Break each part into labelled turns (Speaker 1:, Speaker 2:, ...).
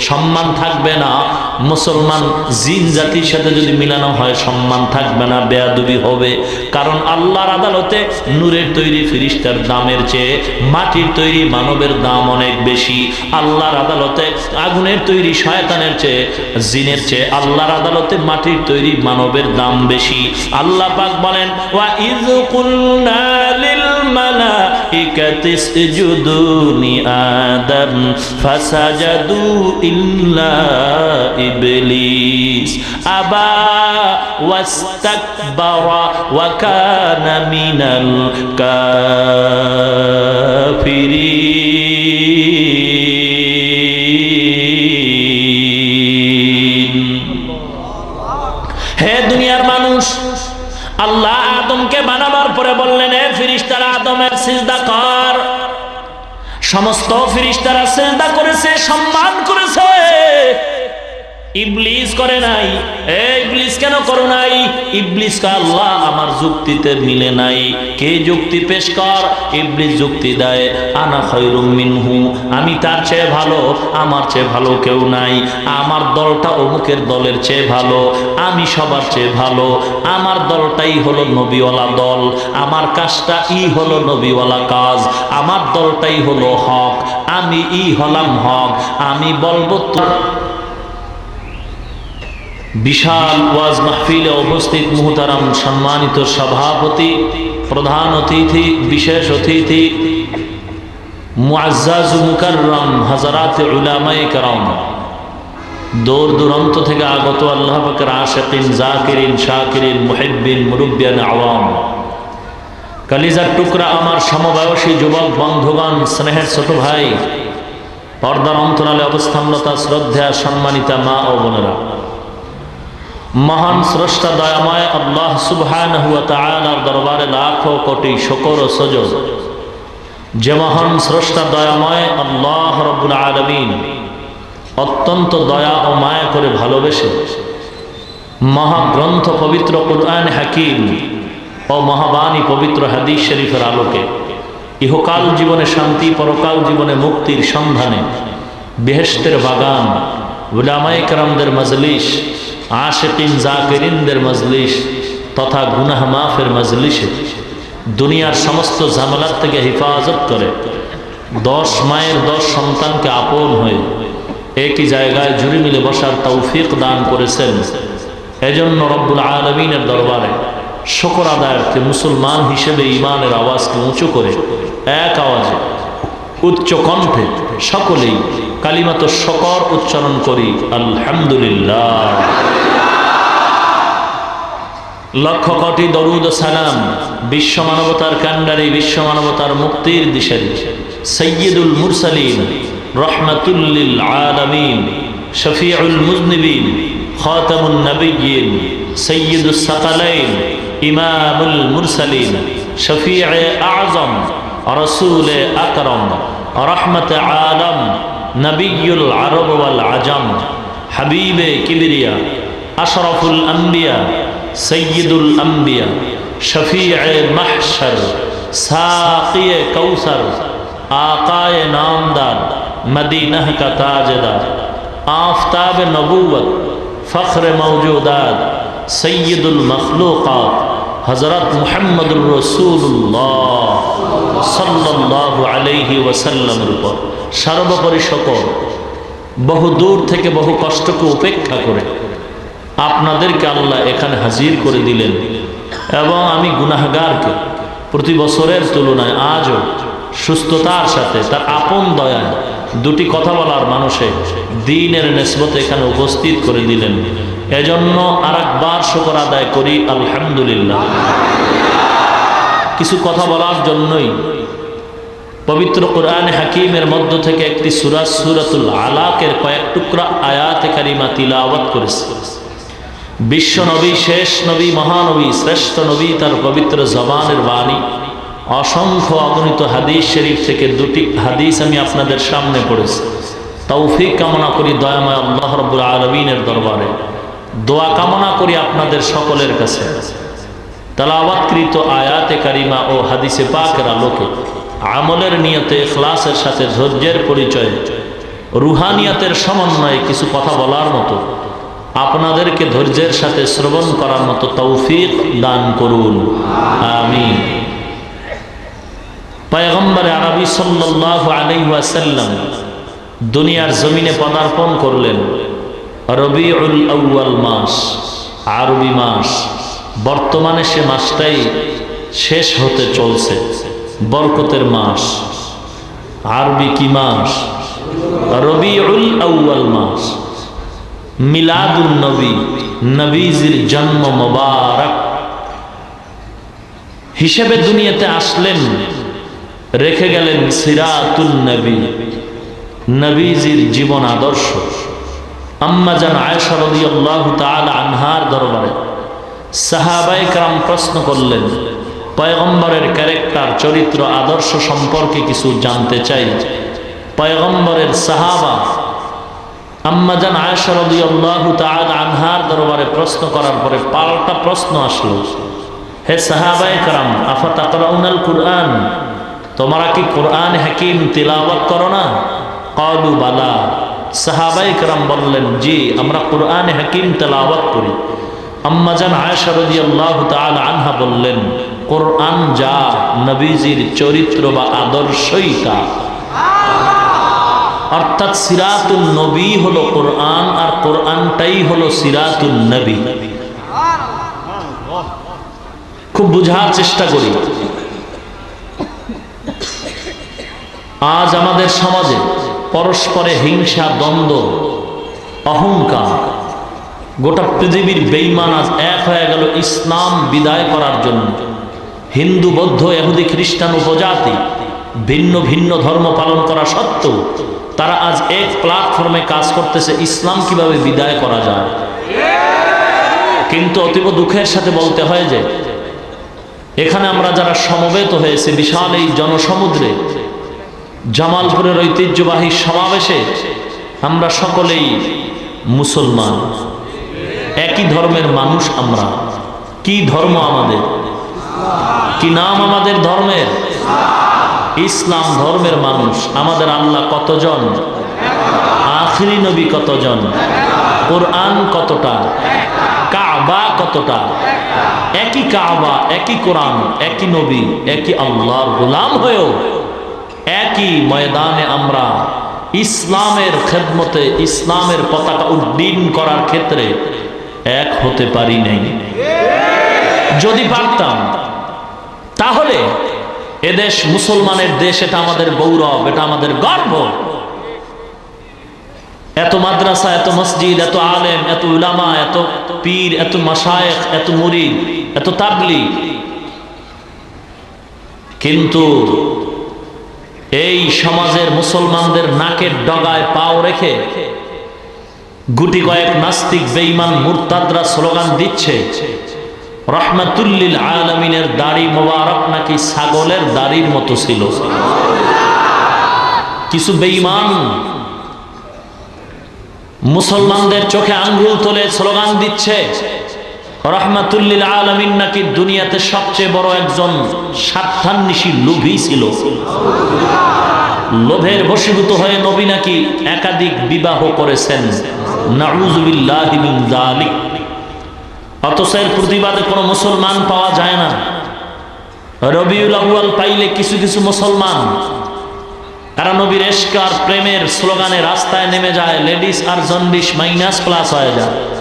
Speaker 1: সম্মান থাকবে না। মুসলমান জিন জাতির সাথে যদি মিলানো হয়, সম্মান থাকবে না, বেয়াদুবি হবে। কারণ আল্লাহর আদালতে নূরের তৈরি ফিরিস্তার দামের চেয়ে মাটির তৈরি মানবের দাম অনেক বেশি। আল্লাহর আদালতে আগুনের তৈরি শয়তানের চেয়ে, জিনের চেয়ে আল্লাহর আদালতে মাটির তৈরি মানবের দাম বেশি। আল্লাহ পাক বলেন, ওয়া ইয কুলনা লিল মালাইকাতি ইসজুদু লি আদম, ফাসাজাদু ইল্লা ইবলিস আবা ওয়াস্তাকবারা ওয়া কানা মিনাল হে দুনিয়ার মানুষ, আল্লাহ আদমকে বানাবার পরে বললেন হে ফিরিস্তারা, আদমের সিজদা কর। সমস্ত ফিরিস্তারা সিজদা করেছে, সম্মান করেছে। ইবলিস করে নাই। এ ইবলিস কেন করো নাই? ইবলিস আল্লাহ আমার যুক্তিতে মিলে নাই। কে যুক্তি পেশ কর? ইবলিস যুক্তি দেয়, আনা খৈরুম মিনহু আমি তার চেয়ে ভালো, আমার চেয়ে ভালো কেউ নাই। আমার দলটা অমুকের দলের চেয়ে ভালো, আমি সবার চেয়ে ভালো। আমার দলটাই হলো নবীওয়ালা দল, আমার কাজটা ই হলো নবীওয়ালা কাজ। আমার দলটাই হলো হক। আমি ই হলাম হক। আমি বলব তো বিশাল ওয়াজ মাহফিলে উপস্থিত মুহতারাম সম্মানিত সভাপতি প্রধান অতিথি বিশেষ অতিথি মুআজ্জাজ মুকাররম হযরত উলামায়ে کرام দূর দূরান্ত থেকে আগত আল্লাহ পাকের আশিকিন জাকিরিন শাকিরিন মুহিব্বিন মুরব্বিয়ান আওয়াম কালিজার টুকরা আমার সমবয়সী যুবক বন্ধুগণ স্নেহের ছোট ভাই পর্দার অন্তরালে অবস্থানরতা শ্রদ্ধা সম্মানিতা মা ও বোনেরা মহান স্রষ্টা দয়াময় আল্লাহ সুবহান হুয়া তাআলার দরবারে লাখো কোটি শকর ও সজল যে মহান স্রষ্টা দয়াময় আল্লাহ রব্বুল আলামিন অত্যন্ত দয়া ও মায়া করে ভালোবেসে মহাগ্রন্থ পবিত্র কুরআন হাকিম ও মহাবাণী পবিত্র হাদিস শরীফের আলোকে ইহকাল জীবনে শান্তি, পরকাল জীবনে মুক্তির সন্ধানে বেহেস্তের বাগান, উলামায়ে কেরামদের মজলিস আশেকিন জাকিরিনদের মজলিস তথা গুনাহ মাফের মজলিসে দুনিয়ার সমস্ত ঝামেলার থেকে হেফাজত করে। দশ মায়ের দশ সন্তানকে আপন হয়ে একই জায়গায় জুড়ি মিলে বসার তৌফিক দান করেছেন। এজন্য রব্বুল আলমিনের দরবারে শকর আদায়ার্থে মুসলমান হিসেবে ইমানের আওয়াজকে উঁচু করে এক আওয়াজে উচ্চ কণ্ঠে সকলেই কালিমাত শকর উচ্চারণ করি, আলহামদুলিল্লাহ। লক্ষ কোটি দরুদ সালাম বিশ্ব মানবতার কান্ডারি বিশ্ব মানবতার মুক্তির দিশারি সৈয়দুল মুরসালিন, রহমাতুল্লিল আলামিন, শফিউল মুজনিবিন, খাতামুন নবিয়িন সৈয়দুস সাকালাইন, ইমামুল মুরসালিন শফিউ আজম, রসুল আকরম, রহমত আলম نبي العرب والعجم حبيب كبرياء أشرف الأنبياء سيد الأنبياء شفيع محشر ساقي كوثر آقاء نامدار مدينه کا تاجدار آفتاب نبوت فخر موجودات سيد المخلوقات হজরত মুহাম্মদুর রসুল্লাহ সাল্লাহ আলাইহি ওয়াসাল্লামের উপর সর্বোপরি সকল বহু দূর থেকে বহু কষ্টকে উপেক্ষা করে আপনাদেরকে আল্লাহ এখানে হাজির করে দিলেন এবং আমি গুনাহগারকে প্রতি বছরের তুলনায় আজও সুস্থতার সাথে তার আপন দয়া দুটি কথা বলার মানুষে দিনের নেসবতে এখানে উপস্থিত করে দিলেন। এজন্য আর একবার শকর আদায় করি, আলহামদুলিল্লাহ। কিছু কথা বলার জন্যই পবিত্র কোরআন হাকিমের মধ্য থেকে একটি সুরাজ সুরাতুল আলাকের কয়েক টুকরা আয়াতে কারিমা তিলাওয়াত করেছে। বিশ্ব নবী, শেষ নবী, মহানবী, শ্রেষ্ঠ নবী তার পবিত্র জবানের বাণী, অসংখ্য অগণিত হাদিস শরীফ থেকে দুটি হাদিস আমি আপনাদের সামনে পড়েছি। তৌফিক কামনা করি দয়াময় আল্লাহ রব্বুল আলমিনের দরবারে। দোয়া কামনা করি আপনাদের সকলের কাছে। তালাবাতকৃত আয়াতে কারিমা ও হাদিসে পাকের আলোকে আমলের নিয়তে ইখলাসের সাথে ধৈর্যের পরিচয় রুহানিয়াতের সমন্বয়ে কিছু কথা বলার মতো আপনাদেরকে ধৈর্যের সাথে শ্রবণ করার মতো তৌফিক দান করুন। আমি পয়গম্বর আরবি সাল্লাহ আলাইসাল্লাম দুনিয়ার জমিনে পদার্পণ করলেন। রবিউল আউয়াল মাস, আরবি মাস। বর্তমানে সে মাসটাই শেষ হতে চলছে, বরকতের মাস। আরবি কি মাস? রবিউল আউয়াল মাস। মিলাদুল নবী, নবীজির জন্ম মোবারক। হিসেবে দুনিয়াতে আসলেন, রেখে গেলেন সিরাতুল নবী, নবীজির জীবন আদর্শ। আম্মা যান আয়সা রদি আল্লাহ আনহার দরবারে সাহাবাই কালাম প্রশ্ন করলেন, পয়গম্বরের ক্যারেক্টার, চরিত্র, আদর্শ সম্পর্কে কিছু জানতে চাই। পয়গম্বরের সাহাবা আম্মাজান আয়সা রদি আল্লাহ আনহার দরবারে প্রশ্ন করার পরে পাল্টা প্রশ্ন আসলো, হে সাহাবাই কালাম আফা তাকরাউনাল কুরআন? তোমরা কি কোরআন হাকিম তিলাবত করো না? কলু বালা। সাহাবাই কারাম বললেন, জি, আমরা কোরআনে হাকিম তেলাওয়াত করি। আম্মাজান আয়সা রদি আল্লাহ আনহা বললেন, কোরআন যা নবীজির চরিত্র বা আদর্শই তা। অর্থাৎ সিরাতুল নবী হলো কোরআন আর কোরআনটাই হলো সিরাতুল নবী। খুব বুঝার চেষ্টা করি। আজ আমাদের সমাজে পরস্পরে হিংসা, দ্বন্দ্ব, অহংকার, গোটা পৃথিবীর বেইমান আজ এক হয়ে গেল ইসলাম বিদায় করার জন্য। হিন্দু, বৌদ্ধ এহুদি খ্রিস্টান উপজাতি, ভিন্ন ভিন্ন ধর্ম পালন করা সত্ত্বেও তারা আজ এক প্ল্যাটফর্মে কাজ করতেছে ইসলাম কীভাবে বিদায় করা যায়। কিন্তু অতীব দুঃখের সাথে বলতে হয় যে, এখানে আমরা যারা সমবেত হয়েছে, বিশাল এই জনসমুদ্রে জামালপুরের ঐতিহ্যবাহী সমাবেশে আমরা সকলেই মুসলমান। একই ধর্মের মানুষ আমরা। কি ধর্ম আমাদের? কি নাম আমাদের ধর্মের? ইসলাম ধর্মের মানুষ। আমাদের আল্লাহ কতজন? আখরি নবী কতজন? কোরআন কতটা? কাবা কতটা? একই কাবা, একই কোরআন, একই নবী, একই আল্লাহর গোলাম হয়েও একই ময়দানে আমরা ইসলামের খেদমতে, ইসলামের পতাকা উড্ডীন করার ক্ষেত্রে এক হতে পারি নাই। যদি পারতাম, তাহলে এদেশ মুসলমানের দেশ, এটা আমাদের গৌরব, এটা আমাদের গর্ব। এত মাদ্রাসা, এত মসজিদ, এত আলেম, এত উলামা, এত পীর, এত মাসায়েক এত মুরিদ, এত তাবলি কিন্তু এই সমাজের মুসলমানদের নাকের ডগায় পাও রেখে গুটি কয়েক নাস্তিক বেঈমান মুরতাদরা স্লোগান দিচ্ছে, রহমাতুল্লিল আলমিনের দাড়ি মোবারক নাকি ছাগলের দাড়ির মতো ছিল? কিছু বেঈমান মুসলমানদের চোখে আঙ্গুল তোলে স্লোগান দিচ্ছে রহমাতুল্লিল আলমিন নাকি দুনিয়াতে সবচেয়ে বড় একজন স্বার্থান্বেষী লোভী ছিল? লোভের বশীভূত হয়ে নবী নাকি একাধিক বিবাহ করেছেন? অথচ প্রতিবাদে কোনো মুসলমান পাওয়া যায় না। রবিউল আউয়াল পাইলে কিছু কিছু মুসলমান, তারা নবীর এশকার প্রেমের স্লোগানে রাস্তায় নেমে যায়, লেডিস আর জন্ডিস মাইনাস প্লাস হয়ে যায়।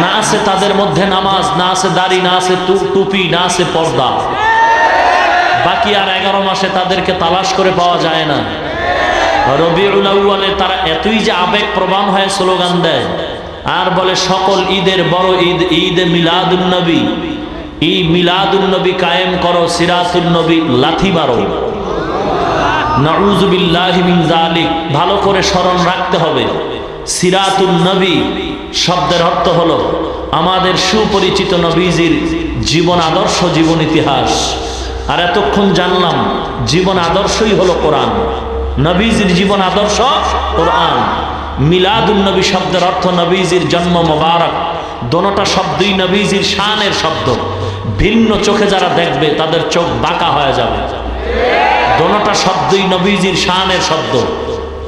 Speaker 1: না আছে তাদের মধ্যে নামাজ, না আছে দাড়ি, না আছে টুপি, না আছে পর্দা। বাকি আর এগারো মাসে তাদেরকে তালাশ করে পাওয়া যায় না। রবিউল তারা এতই যে আবেগ প্রবান হয়ে স্লোগান দেয়। আর বলে, সকল ঈদের বড় ঈদ ঈদ মিলাদুল নবী। ই মিলাদুল নবী কায়েম করো সিরাতুল নবী লাথি মারো। নাউজুবিল্লাহি যালিক। ভালো করে স্মরণ রাখতে হবে। সিরাতুল নবী শব্দের অর্থ হলো আমাদের সুপরিচিত নবীজির জীবন আদর্শ, জীবন ইতিহাস। আর এতক্ষণ জানলাম জীবন আদর্শই হলো কোরআন। নবীজির জীবন আদর্শ কোরআন। মিলাদুল নবী শব্দের অর্থ নবীজির জন্ম মোবারক। দোনোটা শব্দই নবীজির শানের শব্দ। ভিন্ন চোখে যারা দেখবে তাদের চোখ বাঁকা হয়ে যাবে। দোনোটা শব্দই নবীজির শানের শব্দ।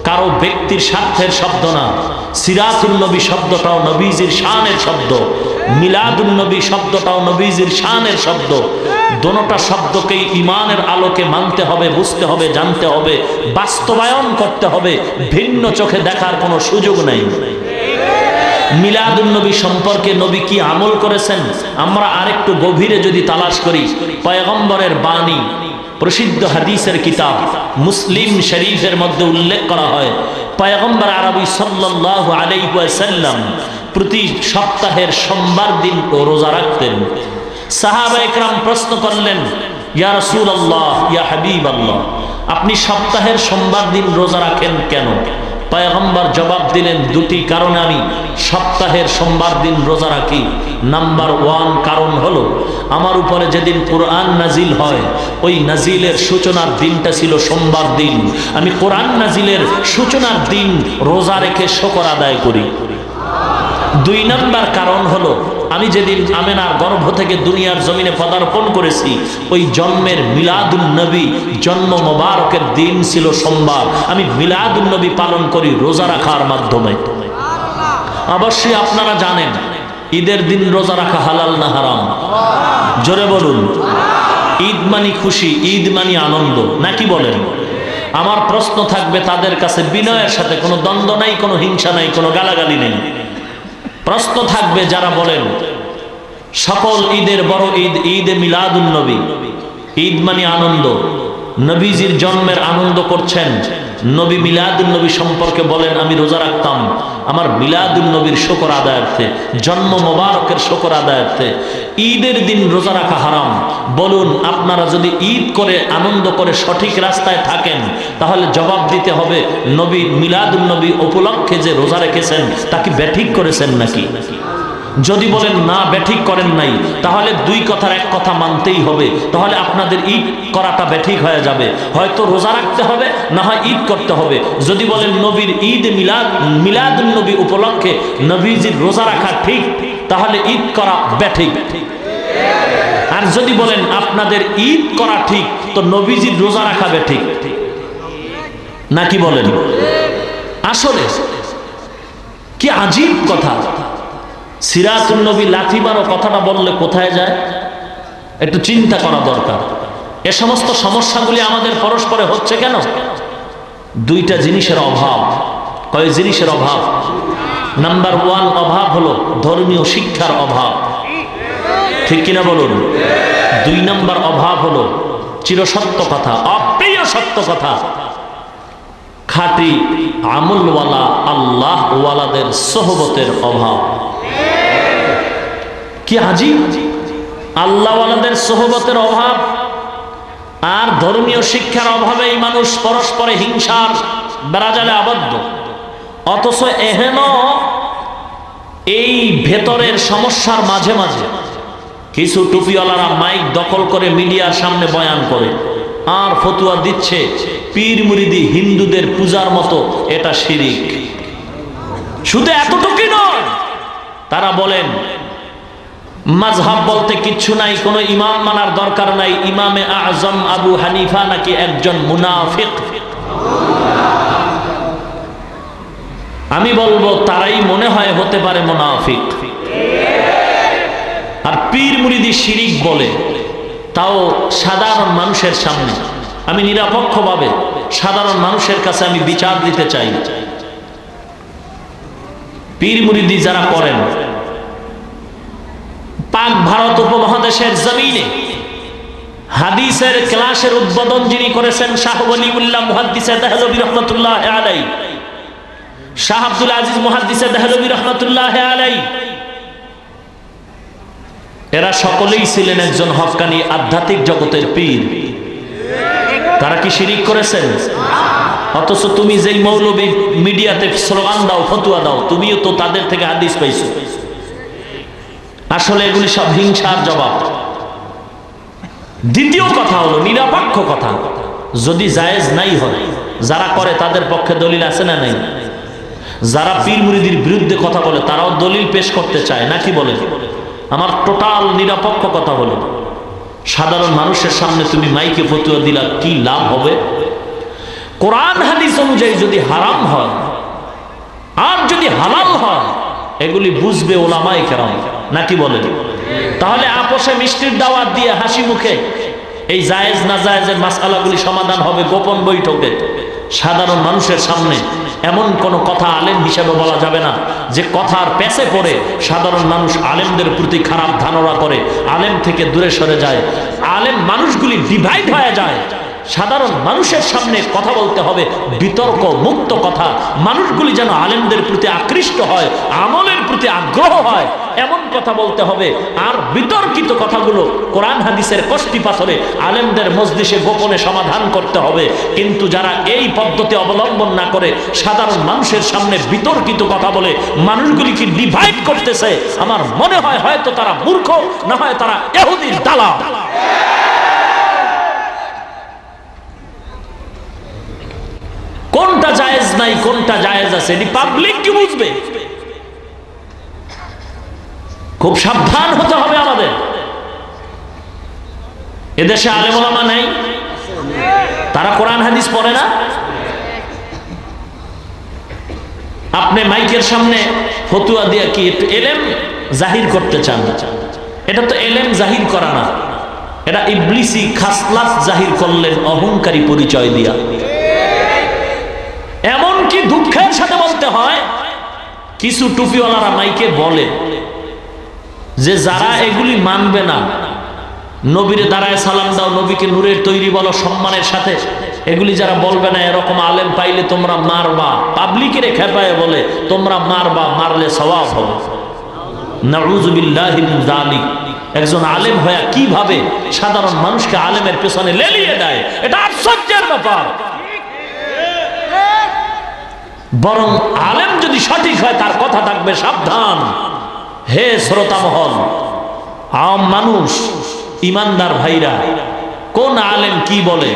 Speaker 1: কারও ব্যক্তির স্বার্থের শব্দ না। সিরাতুল নবী শব্দটাও নবীজির শানের শব্দ। মিলাদুল নবী শব্দটাও নবীজির শানের শব্দ। দোনোটা শব্দকেই ইমানের আলোকে মানতে হবে, বুঝতে হবে, জানতে হবে, বাস্তবায়ন করতে হবে। ভিন্ন চোখে দেখার কোনো সুযোগ নেই। মিলাদুল নবী সম্পর্কে নবী কি আমল করেছেন? আমরা আরেকটু গভীরে যদি তালাশ করি। পয়গম্বরের বাণী প্রসিদ্ধ হাদিসের কিতাব মুসলিম শরীফের মধ্যে উল্লেখ করা হয়। পয়গম্বর আরবি সাল্লাল্লাহু আলাইহি ওয়াসাল্লাম প্রতি সপ্তাহের সোমবার দিন ও রোজা রাখতেন। সাহাবা একরাম প্রশ্ন করলেন, ইয়া রাসূলুল্লাহ, ইয়া হাবিবাল্লাহ, আপনি সপ্তাহের সোমবার দিন রোজা রাখেন কেন? পয়গম্বর জবাব দিলেন, দুটি কারণে আমি সপ্তাহের সোমবার দিন রোজা রাখি। নাম্বার ওয়ান কারণ হলো, আমার উপরে যেদিন কোরআন নাজিল হয়, ওই নাজিলের সূচনার দিনটা ছিল সোমবার দিন। আমি কোরআন নাজিলের সূচনার দিন রোজা রেখে শকর আদায় করি। দুই নাম্বার কারণ হলো আমি যেদিন আমেনার গর্ভ থেকে দুনিয়ার জমিনে পদার্পণ করেছি, ওই জন্মের মিলাদুল নবী জন্ম মোবারকের দিন ছিল সোমবার। আমি মিলাদুল নবী পালন করি রোজা রাখার মাধ্যমে। অবশ্যই আপনারা জানেন, ঈদের দিন রোজা রাখা হালাল না হারাম? জোরে বলুন। ঈদ মানি খুশি, ঈদ মানি আনন্দ, নাকি বলেন? আমার প্রশ্ন থাকবে, তাদের কাছে বিনয়ের সাথে কোনো দ্বন্দ্ব নাই, কোনো হিংসা নাই, কোনো গালাগালি নেই। প্রশ্ন থাকবে যারা বলেন, সকল ঈদের বড় ঈদ ঈদ মিলাদুল নবী। ঈদ মানে আনন্দ। নবীজির জন্মের আনন্দ করছেন। নবী মিলাদুল নবী সম্পর্কে বলেন, আমি রোজা রাখতাম। আমার মিলাদুল নবীর শকর আদায়ার্থে জন্ম মোবারকের শকর আদায়ার্থে ঈদের দিন রোজা রাখা হারাম। বলুন, আপনারা যদি ঈদ করে, আনন্দ করে সঠিক রাস্তায় থাকেন, তাহলে জবাব দিতে হবে, নবী মিলাদুল নবী উপলক্ষে যে রোজা রেখেছেন, তা কি ব্যাঠিক করেছেন নাকি? যদি বলেন, না ব্যাঠিক করেন নাই তাহলে দুই কথার এক কথা মানতেই হবে। তাহলে আপনাদের ঈদ করাটা ব্যাঠিক হয়ে যাবে। হয়তো রোজা রাখতে হবে, না হয় ঈদ করতে হবে। যদি বলেন, নবীর ঈদ মিলাদ মিলাদ নবী উপলক্ষে নবীজির রোজা রাখা ঠিক তাহলে ঈদ করা ব্যাঠিক। আর যদি বলেন আপনাদের ঈদ করা ঠিক, তো নবীজির রোজা রাখা ব্যাঠিক। নাকি বলেন? আসলে কি আজীব কথা? সিরাতুল নবী লাথি মারো কথাটা বললে কোথায় যায়? একটু চিন্তা করা দরকার। এ সমস্ত সমস্যাগুলি আমাদের পরস্পরে হচ্ছে কেন? দুইটা জিনিসের অভাব। কয় জিনিসের অভাব? নাম্বার ওয়ান অভাব হলো ধর্মীয় শিক্ষার অভাব। ঠিক কিনা বলুন? দুই নাম্বার অভাব হলো চিরসত্য কথা, অপ্রিয় সত্য কথা। খাঁটি আমলওয়ালা আল্লাহ ওয়ালাদের সোহবতের অভাব। কি আজিব? আল্লাহওয়ালাদের সোহবতের অভাব? আর ধর্মীয় শিক্ষার অভাবে এই মানুষ পরস্পরে হিংসার বেড়াজালে আবদ্ধ। অথচ এহেন এই ভেতরের সমস্যার মাঝে মাঝে কিছু টুপিওয়ালারা মাইক দখল করে মিডিয়ার সামনে বয়ান করে, আর ফতুয়া দিচ্ছে পীর মুরিদি হিন্দুদের পূজার মতো এটা শিরিক। শুধু এতটুকুই নয়, তারা বলেন মাঝহাব বলতে কিচ্ছু নাই, কোনো ইমাম মানার দরকার নাই, ইমামে আজম আবু হানিফা নাকি একজন মুনাফিক। আমি বলব, তারাই মনে হয় হতে পারে মুনাফিক। আর পীর মুরিদি শিরিক বলে, তাও সাধারণ মানুষের সামনে। আমি নিরপেক্ষভাবে সাধারণ মানুষের কাছে আমি বিচার দিতে চাই। পীর মুরিদি যারা করেন, পাক ভারত উপমহাদেশের জমিনে হাদিসের ক্লাসের উদ্বোধন যিনি করেছেন, শাহ ওলিউল্লাহ মুহাদ্দিসে রহমতুল্লাহ আলাই শাহ আজিজ দেহলবী রহমতুল্লাহ আলাই এরা সকলেই ছিলেন একজন হকানি আধ্যাত্মিক জগতের পীর। তারা কি শিরিক করেছেন? অথচ তুমি যেই মৌলবী মিডিয়াতে স্লোগান দাও, ফতুয়া দাও, তুমিও তো তাদের থেকে হাদিস পাইছো। আসলে এগুলি সব হিংসার জবাব। দ্বিতীয় কথা হলো, নিরপেক্ষ কথা। যদি জায়েজ নাই হয়, যারা করে তাদের পক্ষে দলিল আছে না নাই? যারা পীর মুরিদির বিরুদ্ধে কথা বলে, তারাও দলিল পেশ করতে চায়, নাকি বলে? আমার টোটাল নিরপেক্ষ কথা হলো, সাধারণ মানুষের সামনে তুমি মাইকে ফতুয়া দিলা, কি লাভ হবে? কোরআন হাদিস অনুযায়ী যদি হারাম হয়, আর যদি হালাল হয়, এগুলি বুঝবে ওলামাই কেরাম, নাকি বলেন তাহলে আপোষে মিষ্টির দাওয়াত দিয়ে হাসি মুখে, এই জায়েজ না জায়েজের মাসালাগুলি সমাধান হবে গোপন বৈঠকে। সাধারণ মানুষের সামনে এমন কোনো কথা আলেম হিসাবে বলা যাবে না। যে কথার পেছে পড়ে সাধারণ মানুষ আলেমদের প্রতি খারাপ ধারণা করে, আলেম থেকে দূরে সরে যায়। আলেম মানুষগুলি ডিভাইড হয়ে যায়। সাধারণ মানুষের সামনে কথা বলতে হবে। বিতর্ক, মুক্ত কথা। মানুষগুলি যেন আলেমদের প্রতি আকৃষ্ট হয়, আমলের প্রতি আগ্রহ হয়, এমন কথা বলতে হবে। আর বিতর্কিত কথাগুলো কোরআন হাদিসের কষ্টি পাথরে আলেমদের মসজিষে গোপনে সমাধান করতে হবে। কিন্তু যারা এই পদ্ধতি অবলম্বন না করে সাধারণ মানুষের সামনে বিতর্কিত কথা বলে মানুষগুলিকে ডিভাইড করতেছে, আমার মনে হয় হয়তো তারা মূর্খ, না হয় তারা এহুদির দালা কোনটা জায়েজ নাই, কোনটা জায়েজ আছে? এটি পাবলিক কি বুঝবে? খুব সাবধান হতে হবে আমাদের। এদেশে আলেমা নাই। তারা কোরআন, হাদিস পড়ে না। আপনি মাইকের সামনে ফতুয়া দিয়ে কি একটু এলেম জাহির করতে চান? এটা তো এলেম জাহির করা না। এটা ইবলিসি খাসলাত জাহির করলেন অহংকারী পরিচয় দিয়া। এমন কি দুঃখের সাথে বলতে হয়, কিছু টুপিওয়ালারা মাইকে বলে যে যারা এগুলি মানবে না, নবীরে দাঁড়ায় সালাম দাও, নবীকে নূরের তৈরি বলো সম্মানের সাথে। এগুলি যারা বলবে না, এরকম আলেম পাইলে তোমরা মারবা। পাবলিকের খেপায় বলে, তোমরা মারবা, মারলে সবাব হবে। একজন আলেম হয়ে কীভাবে সাধারণ মানুষকে আলেমের পেছনে লেলিয়ে দেয়, এটা আশ্চর্যের ব্যাপার। বরং আলেম যদি সঠিক হয়, তার কথা থাকবে সাবধান। হে শ্রোতা মহল আম মানুষ, ইমানদার ভাইরা, কোন আলেম কি বলে?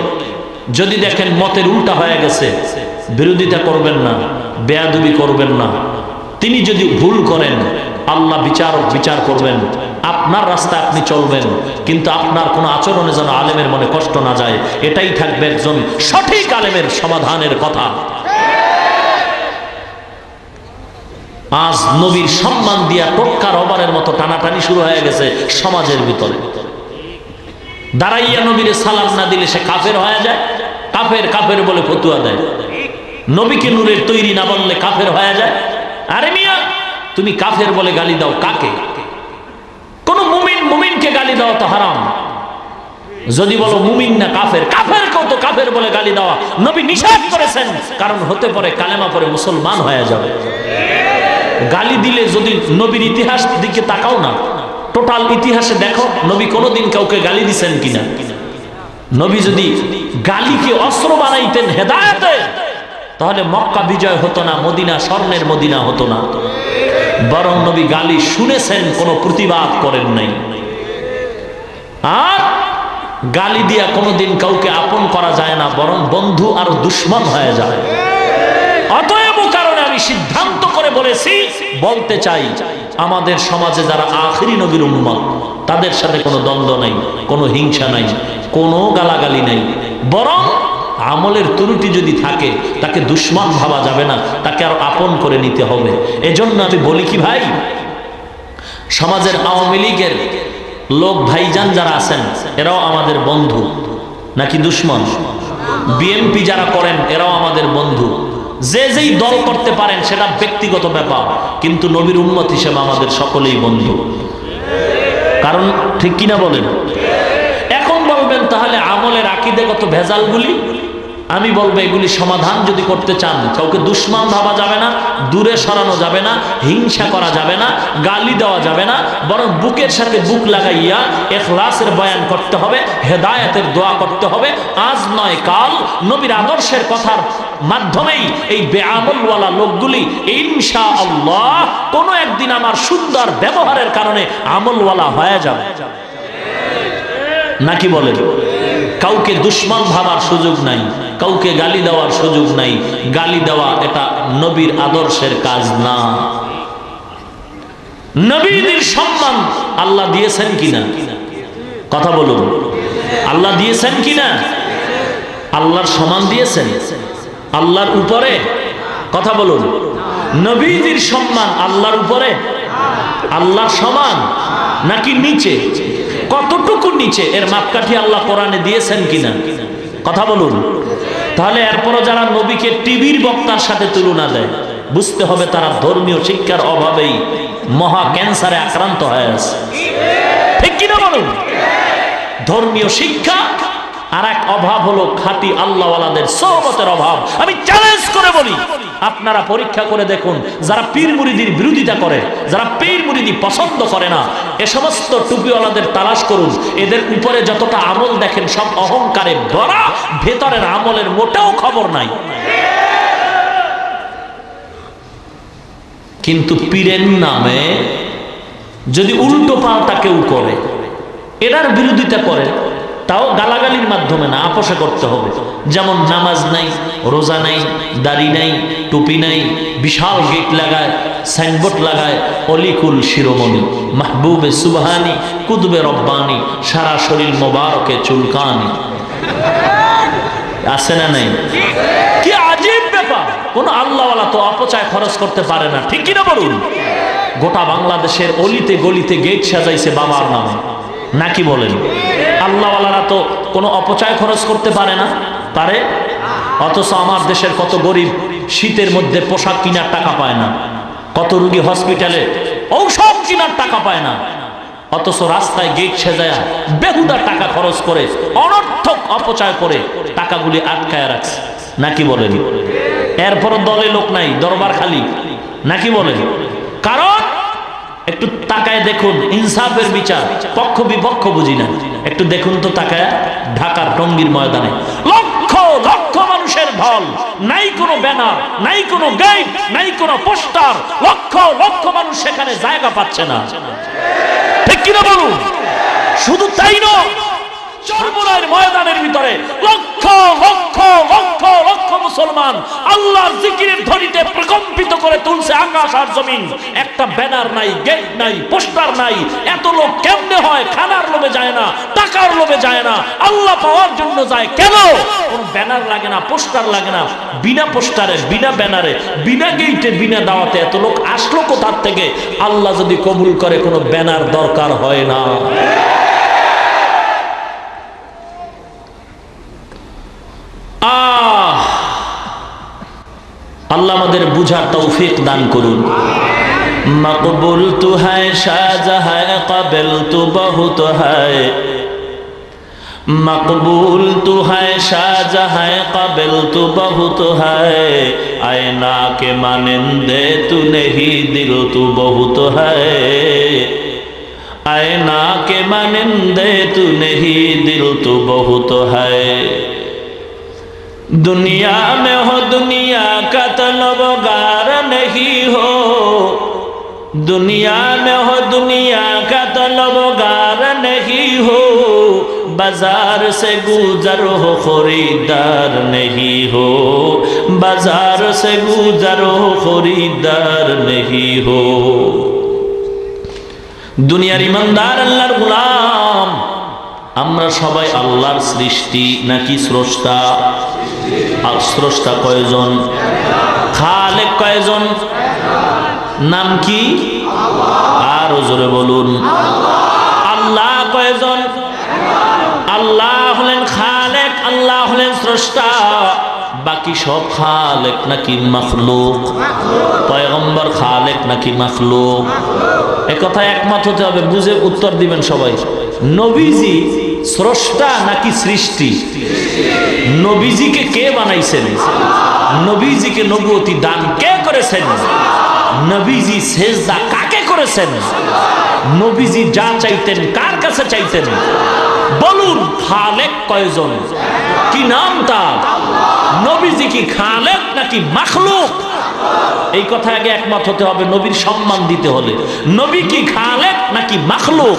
Speaker 1: যদি দেখেন মতের উল্টা হয়ে গেছে, বিরোধিতা করবেন না, বেয়াদুবি করবেন না। তিনি যদি ভুল করেন, আল্লাহ বিচারক বিচার করবেন, আপনার রাস্তা আপনি চলবেন, কিন্তু আপনার কোনো আচরণে যেন আলেমের মনে কষ্ট না যায়, এটাই থাকবে একজন সঠিক আলেমের সমাধানের কথা। আজ নবীর সম্মান দিয়া টোক্কার অবারের মতো টানাটানি শুরু হয়ে গেছে সমাজের ভিতরে। দাঁড়াইয়া নবীরে সালাম না দিলে সে কাফের হয়ে যায়, কাফের কাফের বলে ফতুয়া দেয়। নবীকে নূরের তৈরি না বললে কাফের হয়ে যায়। আরে মিয়া, তুমি কাফের বলে গালি দাও কাকে? কোন মুমিন মুমিনকে গালি দেওয়া তো হারাম। যদি বলো মুমিন না কাফের কাফের কেউ তো কাফের বলে গালি দেওয়া। নবী নিষেধ করেছেন, কারণ হতে পারে কালেমা পরে মুসলমান হয়ে যাবে। গালি দিলে যদি নবীর ইতিহাস দিকে তাকাও না, টোটাল ইতিহাসে দেখো নবী কোনোদিন কাউকে গালি দিছেন কিনা। নবী যদি গালিকে অস্ত্র বানাইতেন হেদায়তে, তাহলে মক্কা বিজয় হতো না, মদিনা স্বর্ণের মদিনা হতো না। বরং নবী গালি শুনেছেন, কোনো প্রতিবাদ করেন নাই। আর গালি দিয়া কোনোদিন কাউকে আপন করা যায় না, বরং বন্ধু আর দুশ্মন হয়ে যায়। কারণে সিদ্ধান্ত করে বলেছি, বলতে চাই, আমাদের সমাজে যারা আখরি নবীর উম্মত তাদের সাথে কোনো দ্বন্দ্ব নাই, কোনো হিংসা নাই, কোনো গালাগালি নাই। বরং আমলের ত্রুটি যদি থাকে, তাকে দুশ্মন ভাবা যাবে না, তাকে আর আপন করে নিতে হবে। এজন্য আমি বলি কি ভাই, সমাজের আওয়ামী লীগের লোক ভাইজান যারা আছেন, এরাও আমাদের বন্ধু, নাকি দুশ্মন? বিএমপি যারা করেন, এরাও আমাদের বন্ধু। যে যেই দল করতে পারেন, সেটা ব্যক্তিগত ব্যাপার। কিন্তু নবীর উন্মত হিসেবে আমাদের সকলেই বন্ধু। কারণ ঠিক কিনা বলেন? এখন বলবেন, তাহলে আমলের আকিদেগত ভেজালগুলি আমি বলব, এগুলি সমাধান যদি করতে চান, কাউকে দুশ্মন ভাবা যাবে না, দূরে সরানো যাবে না, হিংসা করা যাবে না, গালি দেওয়া যাবে না, বরং বুকের সাথে বুক লাগাইয়া এখলাসের বয়ান করতে হবে, হেদায়েতের দোয়া করতে হবে। আজ নয়, কাল নবীর আদর্শের কথার মাধ্যমেই এই বেআমলওয়ালা লোকগুলি ইনশা আল্লাহ কোনো একদিন আমার সুন্দর ব্যবহারের কারণে আমলওয়ালা হয়ে যাবে। নাকি বলেন? কাউকে দুশ্মন ভাবার সুযোগ নাই। কাউকে গালি দেওয়ার সুযোগ নাই। গালি দেওয়া এটা নবীর আদর্শের কাজ না। নবীদের সম্মান আল্লাহ দিয়েছেন কিনা? কথা বলুন। আল্লাহ দিয়েছেন কিনা? আল্লাহর সমান দিয়েছেন? আল্লাহর উপরে? কথা বলুন। নবীজির সম্মান আল্লাহর উপরে? আল্লাহ সমান নাকি নিচে? কতটুকু নিচে? এর মাপকাঠি আল্লাহ কোরআনে দিয়েছেন কিনা? কথা বলুন। তাহলে এরপরও যারা নবীকে টিভির বক্তার সাথে তুলনা দেয়, বুঝতে হবে তারা ধর্মীয় শিক্ষার অভাবেই মহা ক্যান্সারে আক্রান্ত হয়ে আছে। ঠিক কিনা বলুন? ধর্মীয় শিক্ষা আর এক অভাব হলো খাঁটি আল্লাহওয়ালাদের সহমতের অভাব। আমি চ্যালেঞ্জ করে বলি আপনারা পরীক্ষা করে দেখুন, যারা পীর মুরিদির বিরোধিতা করে, যারা পীর মুরিদি পছন্দ করে না, এ সমস্ত টুপিওয়ালাদের তালাশ করুন। এদের উপরে যতটা আমল দেখেন, সব অহংকারে ভরা, ভেতরের আমলের মোটেও খবর নাই। কিন্তু পীরের নামে যদি উল্টো পাল্টা কেউ করে এটার বিরোধিতা করে তাও গালাগালির মাধ্যমে না, আপোষে করতে হবে। যেমন নামাজ নাই, রোজা নাই, দাড়ি নাই, টুপি নাই, বিশাল গেট লাগায়, সাইনবোর্ড লাগায়, অলিকুল শিরোমণি, মাহবুবে সুবহানি, কুদবে রব্বানি, সারা শরীর মোবারকে চুলকানি। আছে না নাই? কি আজীব ব্যাপার! কোন আল্লাহওয়ালা তো অপচয় খরচ করতে পারে না, ঠিক কিনা বলুন? গোটা বাংলাদেশের অলিতে গলিতে গেট সাজাইছে বাবার নামে। নাকি বলেন? আল্লাহওয়ালারা তো কোনো অপচয় খরচ করতে পারে না। পারে? অথচ আমার দেশের কত গরিব শীতের মধ্যে পোশাক কেনার টাকা পায় না। কত রুগী হসপিটালে ঔষধ কেনার টাকা পায় না। অথচ রাস্তায় গেট সেজায়া বেহুদা টাকা খরচ করে, অনর্থক অপচয় করে টাকাগুলি আটকায় রাখছে। নাকি বলেন? এরপর দলে লোক নাই, দরবার খালি। নাকি বলেন? তাকায় দেখুন, ইনসাফের বিচার, পক্ষ বিপক্ষ বুঝি না। একটু দেখুন তো তাকায় ঢাকার টঙ্গির ময়দানে। লক্ষ লক্ষ মানুষের ঢল, নাই কোনো ব্যানার, নাই কোনো গেট, নাই কোনো পোস্টার, লক্ষ লক্ষ মানুষ সেখানে জায়গা পাচ্ছে না। ঠিক কিনা বলুন? শুধু তাই নয় চরমনার ময়দানের ভিতরে। লক্ষ লক্ষ লক্ষ লক্ষ মুসলমান আল্লাহর জিকিরের ধ্বনিতে প্রকম্পিত করে তুলছে আকাশ আর জমিন। একটা ব্যানার নাই, গেট নাই, পোস্টার নাই। এত লোক কেমনে হয়? খানার লোভে যায় না, টাকার লোভে যায় না। আল্লাহ পাওয়ার জন্য যায় কেন? কোন ব্যানার লাগে না, পোস্টার লাগে না। বিনা পোস্টারে, বিনা ব্যানারে, বিনা গেইটে, বিনা দাওয়াতে এত লোক আসলো কোথার থেকে? আল্লাহ যদি কবুল করে, কোনো ব্যানার দরকার হয় না। আল্লাহ আমাদের বুঝার তৌফিক দান করুন। মকবুল তু হায়, শাহজাহায়, কাবেল তু বহুত হায়। মকবুল তু হায়, শাহজাহায়, কাবেল তু বহুত হায়। আয়না কে দে তু নেহি দিল তু বহুত হায়। আয়না কে দে তু নেহি দিল তু বহুত হায়। दुनिया में हो दुनिया का तलबगार नहीं हो दुनिया में हो दुनिया का तलबगार नहीं हो बाजार से गुजर हो खरीदार नहीं हो बाजार से गुजर हो खरीदार नहीं हो দুনিয়ার ইমানদার আল্লাহর গোলাম আমরা সবাই আল্লাহর সৃষ্টি নাকি স্রষ্টা আর স্রষ্টা কয়জন? খালেক কয়জন? নাম কি? আর জোরে বলুন। আল্লাহ কয়জন? আল্লাহ হলেন খালেক, আল্লাহ হলেন স্রষ্টা। বাকি সব খালেক নাকি মখলুক? পয়গম্বর খালেক নাকি মখলুক? এ কথা একমত হতে হবে, বুঝে উত্তর দিবেন সবাই। নবীজি স্রষ্টা নাকি সৃষ্টি? নবীজিকে কে বানাইছেন? নবীজিকে নবুয়তি দান কে করেছেন? নবীজি সেজদা কাকে করেছেন? নবীজি যা চাইতেন, কার কাছে চাইতেন? বলুন, খালেক কয়জন? কি নাম তার? নবীজি কি খালেক নাকি মাখলুক? এই কথা আগে একমত হতে হবে, নবীর সম্মান দিতে হলে। নবী কি খালেক নাকি মাখলুক?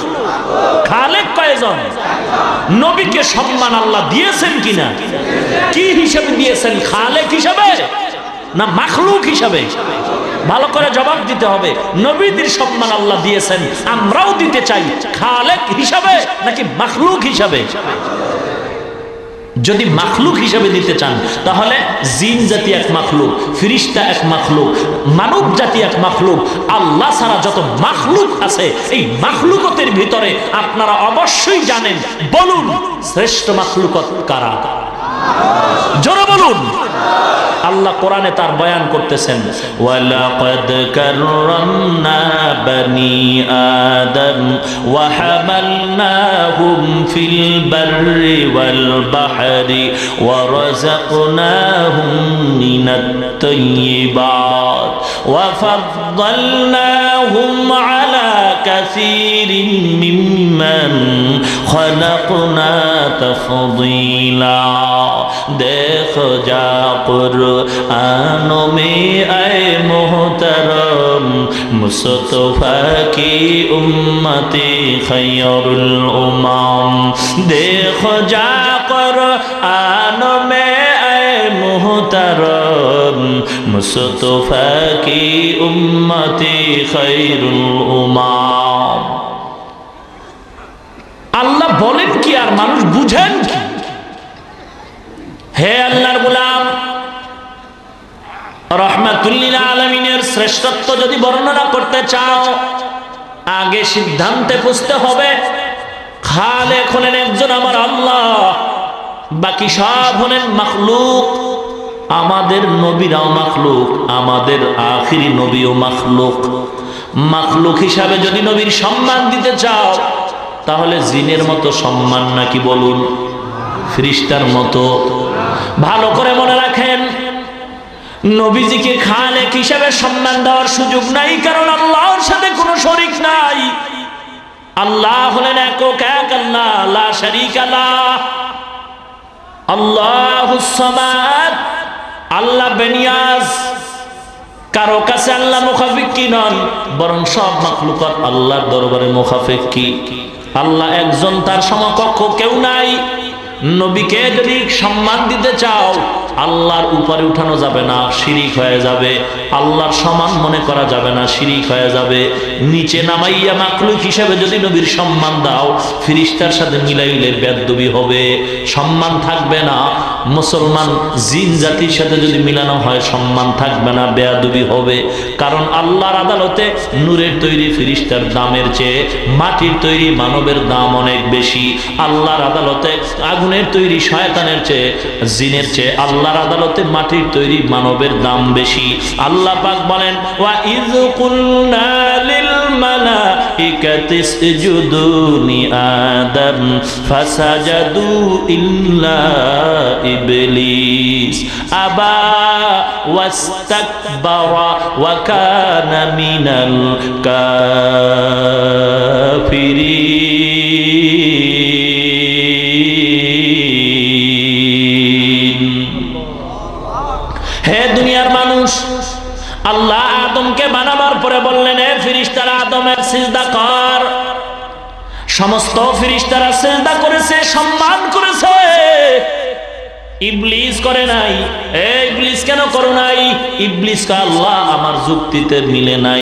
Speaker 1: খালেক কয়জন? নবীকে সম্মান আল্লাহ দিয়েছেন কিনা? কি হিসাবে দিয়েছেন? খালেক হিসাবে না মাখলুক হিসাবে? ভালো করে জবাব দিতে হবে। নবীদের সম্মান আল্লাহ দিয়েছেন, আমরাও দিতে চাই। খালেক হিসাবে নাকি মাখলুক হিসাবে? যদি মাখলুক হিসাবে দিতে চান, তাহলে জিন জাতি এক মাখলুক, ফিরিস্তা এক মাখলুক, মানব জাতি এক মাখলুক। আল্লাহ ছাড়া যত মাখলুক আছে, এই মাখলুকতের ভিতরে আপনারা অবশ্যই জানেন, বলুন, শ্রেষ্ঠ মাখলুকত কারা? জোরে বলুন। আল্লাহ কোরআনে তার বয়ান করতেছেন, ওয়ালাকাদ কাররামনা বানি ওয়া হামালনাহুম ফিল বাররি ওয়াল বাহরি ওয়া রাযাকনাহুম আলা কাসীরিন মিম্মান দেখো যা कुरान में आए मोहतरम मुस्तफ़ा की उम्मती खैरुल उमाम देखो जा कुरान में आए मोहतरम मुस्तफ़ा की उम्मती खैरुल उमाम আল্লাহ বলেন কি আর মানুষ বুঝেন কি হে আল্লাহর গোলাম রহমাতুল্লিল আলমিনের শ্রেষ্ঠত্ব যদি বর্ণনা করতে চাও, আগে সিদ্ধান্তে বুঝতে হবে খালে হলেন একজন আমার আল্লাহ, বাকি সব হলেন মাখলুক। আমাদের নবীরাও মাখলুক, আমাদের আখিরি নবীও মাখলুক। মাখলুক হিসাবে যদি নবীর সম্মান দিতে চাও, তাহলে জিনের মতো সম্মান নাকি বলুন? ফ্রিস্টার মতো। ভালো করে মনে রাখেন নবীজিকে খালেক হিসাবে সম্মান দেওয়ার সুযোগ নাই, কারণ আল্লাহর সাথে কোনো শরিক নাই। আল্লাহ হলেন একক, এক আল্লাহ, লা শরিক আল্লাহ আল্লাহ সামাদ, আল্লাহ বেনিয়াজ। কারও কাছে আল্লাহ মুখাফিক কি নন, বরং সব মাখলুকাত আল্লাহর দরবারে মুখাফিক কি? আল্লাহ একজন, তার সমকক্ষ কেউ নাই। নবীকে যদি সম্মান দিতে চাও, আল্লাহর উপরে উঠানো যাবে না, শিরিক হয়ে যাবে। আল্লাহর সমান মনে করা যাবে না, শিরিক হয়ে যাবে। নিচে নামাইয়া মাকলুক হিসেবে যদি নবীর সম্মান দাও, ফিরিস্তার সাথে মিলাইলে বেদবি হবে। সম্মান থাকবে না। মুসলমান জিন জাতির সাথে যদি মিলানো হয়, সম্মান থাকবে না, বেয়াদবি হবে। কারণ আল্লাহর আদালতে নূরের তৈরি ফিরিস্তার দামের চেয়ে মাটির তৈরি মানবের দাম অনেক বেশি। আল্লাহর আদালতে আগুনের তৈরি শয়তানের চেয়ে, জিনের চেয়ে আল্লাহর আদালতে মাটির তৈরি মানবের দাম বেশি। আল্লাহ পাক বলেন, ওয়া ইয কুলনা লিল মালাইকাতি ইসজুদু লি আদম, ফাসাজাদু ইল্লা ইবলিস। আবা ওয়াস্তাকবারা ওয়া কানা মিনাল কাফিরিন। আদমকে বানাবার পরে বললেন ফিরিস্তারা, আদমের সিজদা কর। সমস্ত ফিরিস্তারা সিজদা করেছে, সম্মান করেছে। ইবলিস করে নাই। এ ইবলিস কেন করো নাই? ইবলিস আল্লাহ আমার যুক্তিতে মিলে নাই।